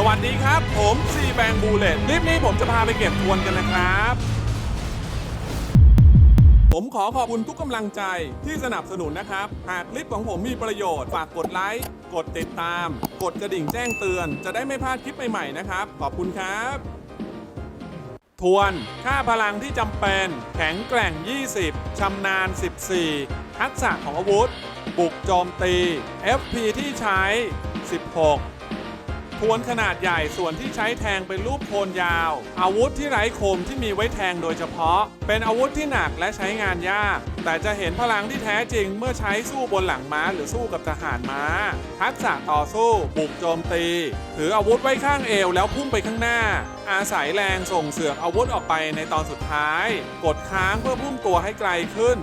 สวัสดีครับ ผมซีแบงบูเลตคลิปนี้ผมจะพาไปเก็บทวนกันนะครับ ผมขอขอบคุณทุกกำลังใจที่สนับสนุนนะครับ หากคลิปของผมมีประโยชน์ฝากกดไลค์ กดติดตาม กดกระดิ่งแจ้งเตือน จะได้ไม่พลาดคลิปใหม่ๆนะครับ ขอบคุณครับ ทวน ค่าพลังที่จำเป็น แข็งแกร่ง 20ชำนาญ 14 ทักษะของอาวุธ บุกโจมตี FP ที่ใช้ 16 ทวนขนาดใหญ่ส่วนที่ใช้แทงเป็นรูปโคนยาว อาวุธที่ไร้คมที่มีไว้แทงโดยเฉพาะ เป็นอาวุธที่หนักและใช้งานยาก แต่จะเห็นพลังที่แท้จริงเมื่อใช้สู้บนหลังม้าหรือสู้กับทหารม้า ทักษะต่อสู้บุกโจมตี ถืออาวุธไว้ข้างเอวแล้วพุ่งไปข้างหน้า อาศัยแรงส่งเสือกอาวุธออกไปในตอนสุดท้าย กดค้างเพื่อพุ่งตัวให้ไกลขึ้น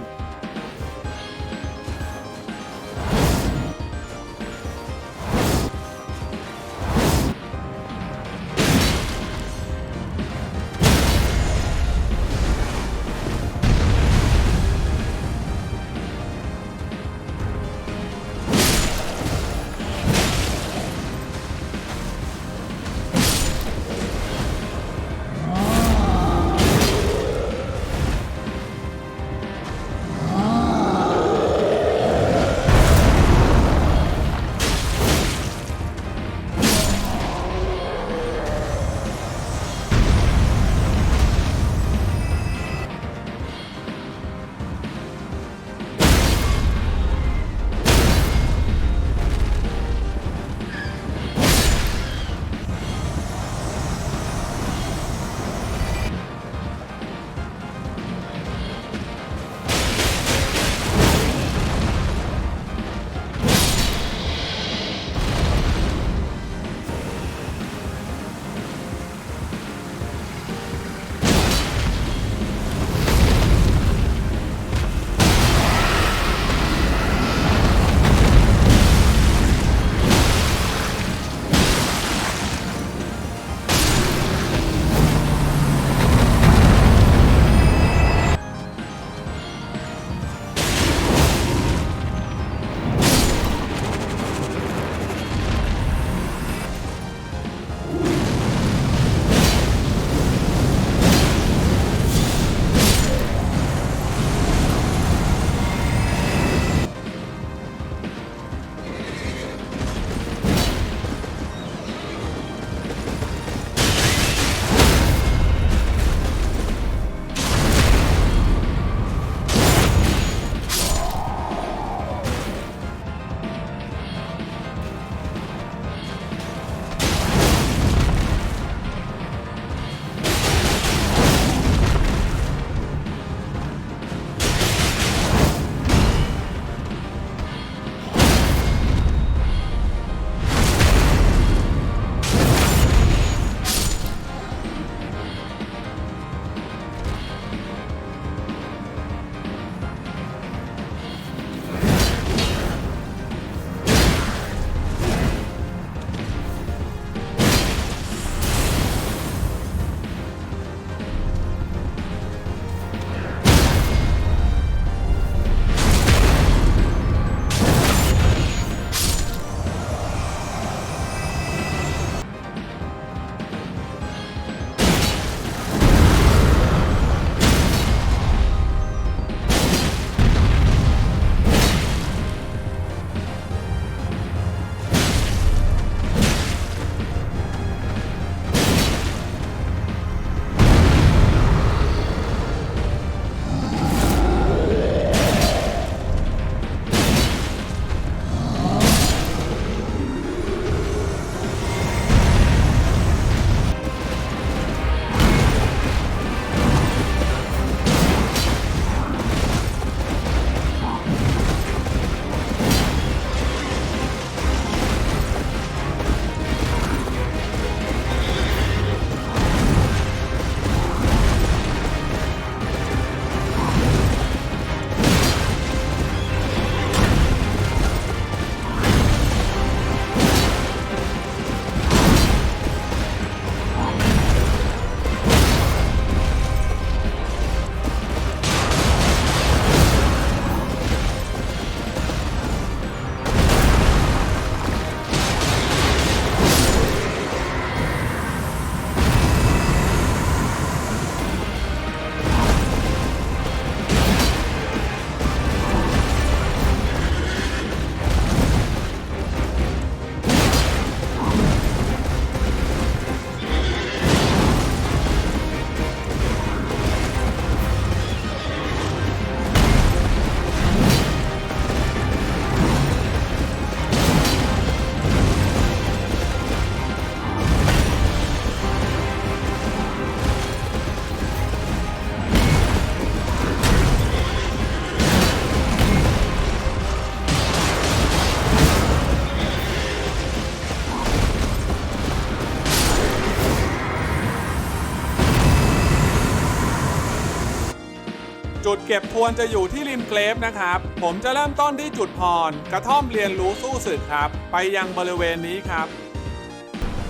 จุดเก็บทวนจะอยู่ที่ริมเกรฟนะครับ ผมจะเริ่มต้นที่จุดพร กระท่อมเรียนรู้สู้ศึกครับ ไปยังบริเวณนี้ครับ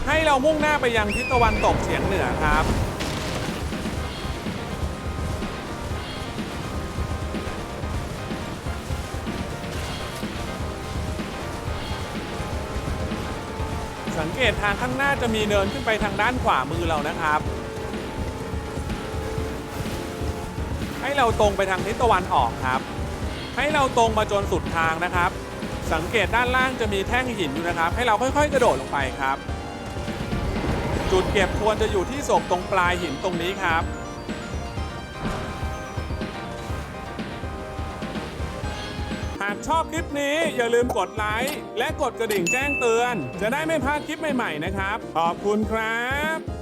ให้เรามุ่งหน้าไปยังทิศตะวันตกเฉียงเหนือครับสังเกตทางข้างหน้าจะมีเนินขึ้นไปทางด้านขวามือเรานะครับ เราตรงไปทางทิศตะวันออกครับ ให้เราตรงมาจนสุดทางนะครับ สังเกตด้านล่างจะมีแท่งหินอยู่นะครับ ให้เราค่อยๆ กระโดดลงไปครับ จุดเก็บทวนจะอยู่ที่ศพตรงปลายหินตรงนี้ครับหากชอบคลิปนี้อย่าลืมกดไลค์และกดกระดิ่งแจ้งเตือน จะได้ไม่พลาดคลิปใหม่ ๆ นะครับ ขอบคุณครับ